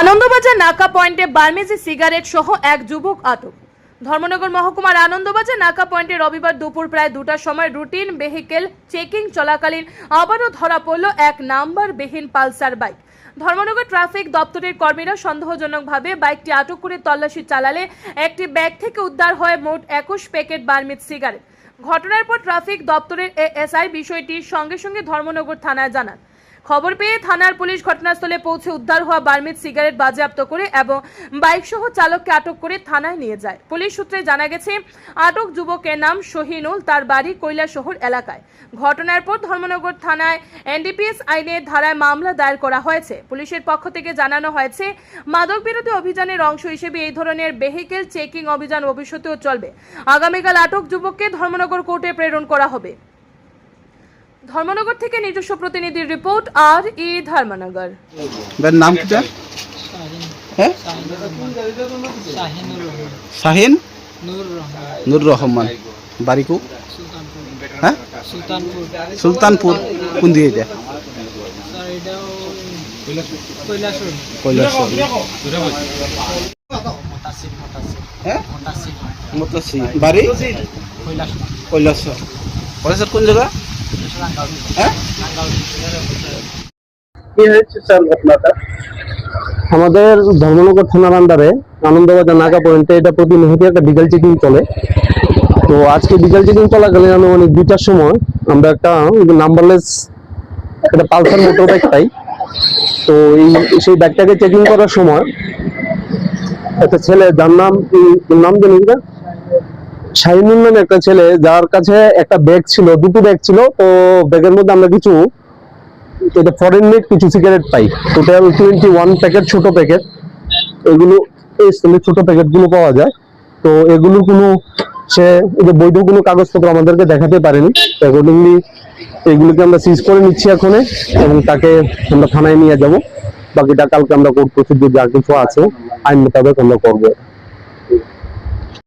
আনন্দবাজার নাকা পয়েন্টে বার্মেজি সিগারেট সহ এক যুবক আটক। ধর্মনগর মহকুমার আনন্দবাজার নাকা পয়েন্টে রবিবার দুপুর প্রায় দুটার সময় রুটিন ভেহিকেল চেকিং চলাকালীন আবারও ধরা পড়ল এক নাম্বার বিহীন পালসার বাইক। ধর্মনগর ট্রাফিক দপ্তরের কর্মীরা সন্দেহজনকভাবে বাইকটি আটক করে তল্লাশি চালালে একটি ব্যাগ থেকে উদ্ধার হয় মোট একুশ প্যাকেট বার্মিজ সিগারেট। ঘটনার পর ট্রাফিক দপ্তরের এএসআই বিষয়টি সঙ্গে সঙ্গে ধর্মনগর থানায় জানান। খবর পেয়ে থানার পুলিশ ঘটনাস্থলে পৌঁছে উদ্ধার হওয়া বার্মিজ সিগারেট বাজেয়াপ্ত করে এবং বাইক সহ চালককে আটক করে থানায় নিয়ে যায়। পুলিশ সূত্রে জানা গেছে, আটক যুবকের নাম শহীনুল, তার বাড়ি কৈলাসহর এলাকায়। ঘটনার পর ধর্মনগর থানায় এনডিপিএস আইনের ধারায় মামলা দায়ের করা হয়েছে। পুলিশের পক্ষ থেকে জানানো হয়েছে, মাদক বিরোধী অভিযানের অংশ হিসেবে এই ধরনের ভেহিকেল চেকিং অভিযান ভবিষ্যতেও চলবে। আগামীকাল আটক যুবককে ধর্মনগর কোর্টে প্রেরণ করা হবে। ধর্মনগর থেকে নিজস্ব প্রতিনিধির রিপোর্ট আর ই ধর্মনগর। নাম কিটা হ্যাঁ? শাহিন? নুর রহমান। বাড়িকু সুলতানপুর হ্যাঁ? সুলতানপুর। কোন দিকে এটা? হ্যাঁ? বাড়ি? কৈলাসর কৈলাসর কোন জায়গা? আমাদের ধর্মনগর থানার আন্ডারে আনন্দবাজার নাগা পয়েন্টে এটা প্রতি মুহূর্তে একটা বিকেল চেকিং চলে। তো আজকে বিকেল চেকিং চলাকালীন আনুমানিক দুইটার সময় আমরা একটা নাম্বারলেস একটা পালসার মোটর বাইক পাই। তো এই, সেই ব্যাগটাকে চেকিং করার সময় একটা ছেলে, যার নাম নাম জানি শাহিনুর নামে একটা ছেলে, যার কাছে একটা ব্যাগ ছিল, দুটো ব্যাগ ছিল, তো ব্যাগের মধ্যে আমরা কিছু, এটা ফরেন মেড কিছু সিগারেট পাই। টোটাল টোয়েন্টি ওয়ান প্যাকেট ছোট প্যাকেট এগুলো, এই ছোট প্যাকেটগুলো পাওয়া যায়। তো এগুলো কোনো, সে যে বৈধ কোনো কাগজপত্র আমাদেরকে দেখাতে পারেনি। অ্যাকর্ডিংলি এগুলোকে আমরা সিজ করে নিচ্ছি এখন, এবং তাকে আমরা থানায় নিয়ে যাব। বাকিটা কালকে আমরা কোর্ট প্রসিডিউর যা কিছু আছে, আইন মোতাবেক আমরা করব।